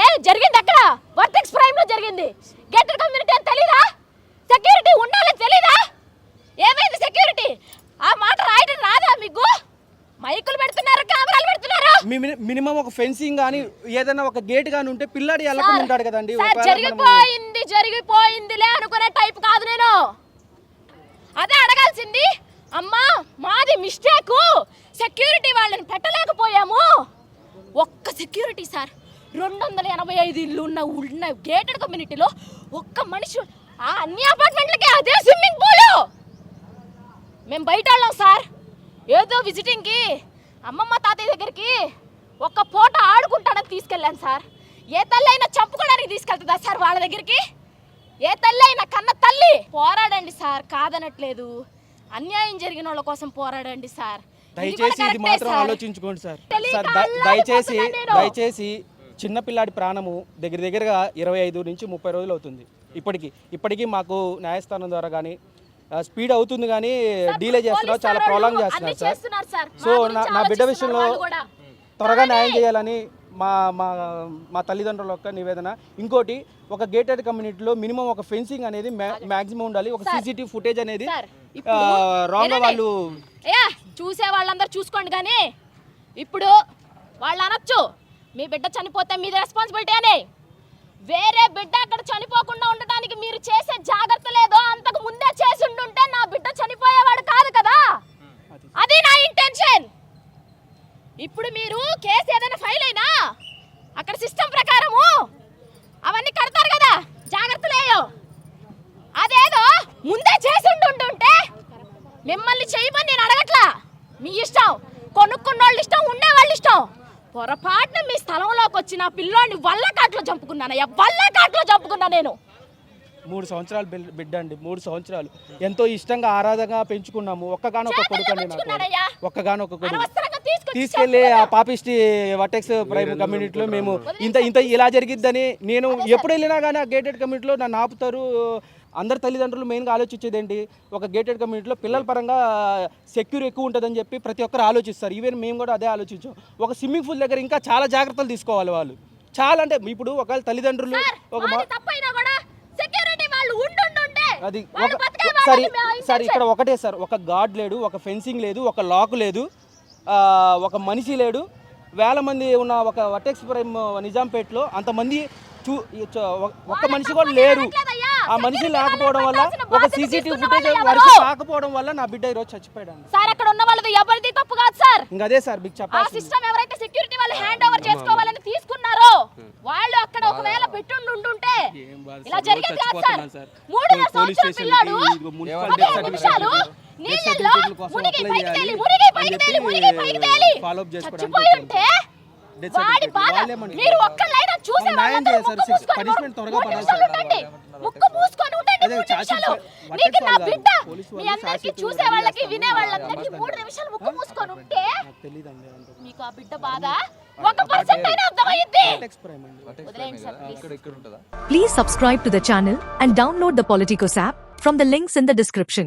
ఏ జరిగింది అక్కడ vertex prime లో జరిగింది గెటర్ కమ్యూనిటీ అని తెలీదా సెక్యూరిటీ ఉండాలని తెలీదా ఏమైంది సెక్యూరిటీ ఆ మాట రాయడం రాదా మీకు మైకులు పెడుతున్నారు కెమెరాలు పెడుతున్నారు మినిమం ఒక ఫెన్సింగ్ కానీ ఏదైనా ఒక గేట్ కానీ ఉంటే పిల్లాడి ఎలా ఉంటాడు కదండి జరిగిపోయింది జరిగిపోయిందిలే అనుకునే టైప్ కాదు నేను అదే అడగాల్సింది అమ్మా మాది మిస్టేకు సెక్యూరిటీ వాళ్ళని పెట్టలేకపోయాము ఒక్క సెక్యూరిటీ సార్ రెండు వందల ఎనభై ఐదు ఇల్లు ఉన్న ఉన్న గేటెడ్ కమ్యూనిటీలో ఒక్క మనిషి ఆ అన్ని అపార్ట్మెంట్లకి అదే స్విమ్మింగ్ పూల్ మేము బయట వెళ్ళాం సార్ ఏదో విజిటింగ్కి అమ్మమ్మ తాతయ్య దగ్గరికి ఒక్క పూట ఆడుకుంటానని తీసుకెళ్ళాను సార్ ఏ తల్లి అయినా చంపుకోవడానికి తీసుకెళ్తుందా సార్ వాళ్ళ దగ్గరికి ఏ తల్లి అయినా కన్న తల్లి పోరాడండి సార్ కాదనట్లేదు అన్యాయం జరిగిన వాళ్ళ కోసం పోరాడండి సార్ దయచేసి ఇది మాత్రం ఆలోచించుకోండి సార్ దయచేసి దయచేసి చిన్నపిల్లాడి ప్రాణము దగ్గర దగ్గరగా ఇరవై ఐదు నుంచి ముప్పై రోజులు అవుతుంది ఇప్పటికీ ఇప్పటికీ మాకు న్యాయస్థానం ద్వారా కానీ స్పీడ్ అవుతుంది కానీ డీలే చేస్తున్నారు చాలా ప్రాబ్లం చేస్తున్నారు సార్ సో నా బిడ్డ విషయంలో త్వరగా న్యాయం చేయాలని మా మా మా తల్లిదండ్రుల యొక్క నివేదన ఇంకోటి ఒక గేటెడ్ కమ్యూనిటీలో మినిమం ఒక ఫెన్సింగ్ అనేది మాక్సిమం ఉండాలి ఒక సీసీటీవీ ఫుటేజ్ అనేది రాంగ్ వాళ్ళు చూసే వాళ్ళందరూ చూసుకోండి కానీ ఇప్పుడు వాళ్ళు అనొచ్చు మీ బిడ్డ చనిపోతే మీది రెస్పాన్సిబిలిటీ అనే వేరే బిడ్డ అక్కడ చనిపోకుండా ఉండటానికి మీరు చేసే జాగ్రత్త లేదో అంతకు ముందే చేసి ఉంటే నా బిడ్డ చనిపోయేవాడు కాదు కదా అది నా ఇంటెన్షన్ ఇప్పుడు మీరు కేసు ఏదైనా ఫైల్ అయినా అక్కడ సిస్టమ్ ప్రకారము అవన్నీ కడతారు కదా జాగ్రత్తలేయో అదేదో ముందే చేసి ఉంటుంటే మిమ్మల్ని చేయమని నేను అడగట్లా మీ ఇష్టం కొనుక్కున్న వాళ్ళు ఇష్టం వాళ్ళు ఇష్టం పొరపాటున మీ స్థలంలోకి వచ్చి వల్ల కాట్లో చంపుకున్నాను చంపుకున్నానయ్యా కాట్లో చంపుకున్నా నేను మూడు సంవత్సరాలు బిడ్డ అండి మూడు సంవత్సరాలు ఎంతో ఇష్టంగా ఆరాధనగా పెంచుకున్నాము ఒక్కగానొక్క ఒక కొడుకు అండి నాకు ఒక్కగానొక్క కొడుకు తీసుకెళ్లి ఆ పాపిస్ట్ వటెక్స్ ప్రైమ్ కమ్యూనిటీలో మేము ఇంత ఇంత ఇలా జరిగిద్దని నేను ఎప్పుడు వెళ్ళినా కానీ ఆ గేటెడ్ కమ్యూనిటీలో నన్ను ఆపుతారు అందరు తల్లిదండ్రులు మెయిన్గా ఆలోచించేది ఏంటి ఒక గేటెడ్ కమ్యూనిటీలో పిల్లల పరంగా సెక్యూర్ ఎక్కువ ఉంటుందని చెప్పి ప్రతి ఒక్కరు ఆలోచిస్తారు ఈవెన్ మేము కూడా అదే ఆలోచించాం ఒక స్విమ్మింగ్ పూల్ దగ్గర ఇంకా చాలా జాగ్రత్తలు తీసుకోవాలి వాళ్ళు చాలా అంటే ఇప్పుడు ఒకవేళ తల్లిదండ్రులు ఒక అది సరే సరే ఇక్కడ ఒకటే సార్ ఒక గార్డ్ లేడు ఒక ఫెన్సింగ్ లేదు ఒక లాక్ లేదు ఒక మనిషి లేడు వేల మంది ఉన్న ఒక వటెక్స్ ప్రైమ్ నిజాంపేటలో అంతమంది చూ ఒక్క మనిషి కూడా లేరు ఆ మనిషి లేకపోవడం వల్ల ఒక సీసీటీవీ ఫుటేజ్ వరకు రాకపోవడం వల్ల నా బిడ్డ ఈరోజు చచ్చిపోయాడు సార్ అక్కడ ఉన్న వాళ్ళది ఎవరిది తప్పు కాదు సార్ ఇంకా అదే సార్ మీకు చెప్పాలి సిస్టమ్ ఎవరైతే సెక్యూరిటీ వాళ్ళు హ్యాండ్ ఓవర్ చేసుకోవాలని తీసుకున్నారో వాళ్ళు అక్కడ ఒకవేళ పెట్టుండి ఉంటుంటే ఇలా జరిగింది కాదు సార్ మూడు సంవత్సరాల పిల్లాడు నిమిషాలు Please subscribe to the channel and download the Politicos app from the links in the description.